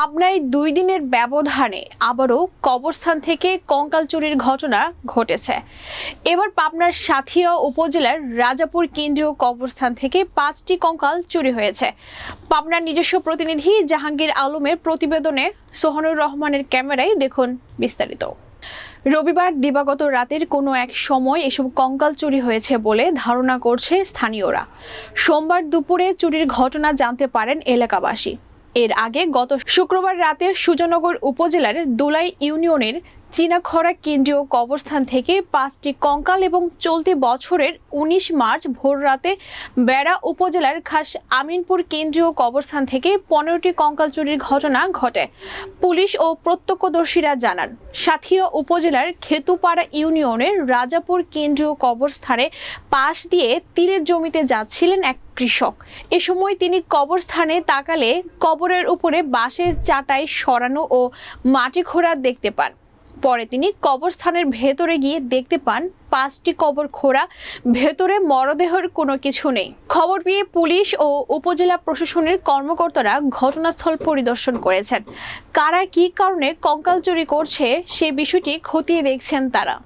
পাবনায় দুই দিনের ব্যবধানে আবারও কবরস্থান থেকে কঙ্কাল চুরির ঘটনা ঘটেছে। এবার পাবনার সাথিয়া উপজেলার রাজাপুর কেন্দ্রীয় কবরস্থান থেকে পাঁচটি কঙ্কাল চুরি হয়েছে। পাবনার নিজস্ব প্রতিনিধি জাহাঙ্গীর আলমের প্রতিবেদনে সোহানুর রহমানের ক্যামেরায় দেখুন বিস্তারিত। রবিবার দিবাগত রাতের কোনো এক সময় এসব কঙ্কাল চুরি হয়েছে বলে ধারণা করছে স্থানীয়রা। সোমবার দুপুরে চুরির ঘটনা জানতে পারেন এলাকাবাসী। এর আগে গত শুক্রবার রাতে সুজনগর উপজেলার দোলাই ইউনিয়নের চীনাখরা কেন্দ্রীয় কবরস্থান থেকে পাঁচটি কঙ্কাল এবং চলতি বছরের উনিশ মার্চ ভোর রাতে বেড়া উপজেলার খাস আমিনপুর কেন্দ্রীয় কবরস্থান থেকে পনেরোটি কঙ্কাল চুরির ঘটনা ঘটে। পুলিশ ও প্রত্যক্ষদর্শীরা জানান, সাথীয় উপজেলার খেতুপাড়া ইউনিয়নের রাজাপুর কেন্দ্রীয় কবরস্থানে পাশ দিয়ে তীরের জমিতে যাচ্ছিলেন এক কৃষক। এ সময় তিনি কবরস্থানে তাকালে কবরের উপরে বাঁশের চাটাই সরানো ও মাটি খোঁড়া দেখতে পান। পরে তিনি কবরস্থানের ভেতরে গিয়ে দেখতে পান পাঁচটি কবর খোঁড়া, ভেতরে মরদেহের কোনো কিছু নেই। খবর পেয়ে পুলিশ ও উপজেলা প্রশাসনের কর্মকর্তারা ঘটনাস্থল পরিদর্শন করেছেন। কারা কি কারণে কঙ্কাল চুরি করছে সে বিষয়টি খতিয়ে দেখছেন তারা।